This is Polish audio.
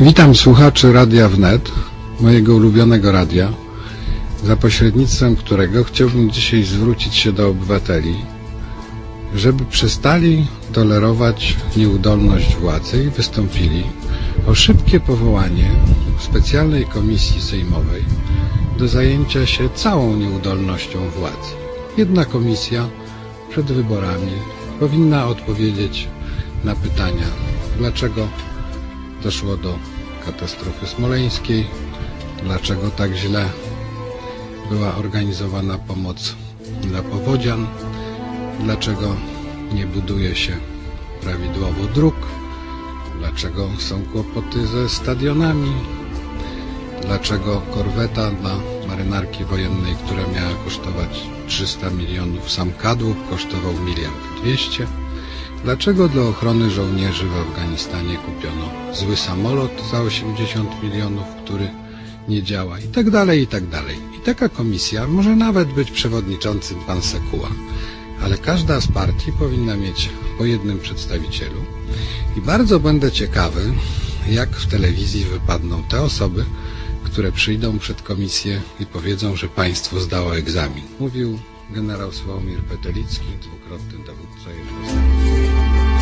Witam słuchaczy Radia Wnet, mojego ulubionego radia, za pośrednictwem którego chciałbym dzisiaj zwrócić się do obywateli, żeby przestali tolerować nieudolność władzy i wystąpili o szybkie powołanie specjalnej komisji sejmowej do zajęcia się całą nieudolnością władzy. Jedna komisja przed wyborami powinna odpowiedzieć na pytania, dlaczego doszło do katastrofy smoleńskiej, dlaczego tak źle? Była organizowana pomoc dla powodzian, dlaczego nie buduje się prawidłowo dróg, dlaczego są kłopoty ze stadionami, dlaczego korweta dla marynarki wojennej, która miała kosztować 300 milionów, sam kadłub kosztował miliard 200 Dlaczego dla ochrony żołnierzy w Afganistanie kupiono zły samolot za 80 milionów, który nie działa i tak dalej, i tak dalej. I taka komisja może nawet być przewodniczącym pan Sekuła, ale każda z partii powinna mieć po jednym przedstawicielu i bardzo będę ciekawy, jak w telewizji wypadną te osoby, które przyjdą przed komisję i powiedzą, że państwo zdało egzamin. Mówił generał Sławomir Petelicki, dwukrotny dowódca jednostki.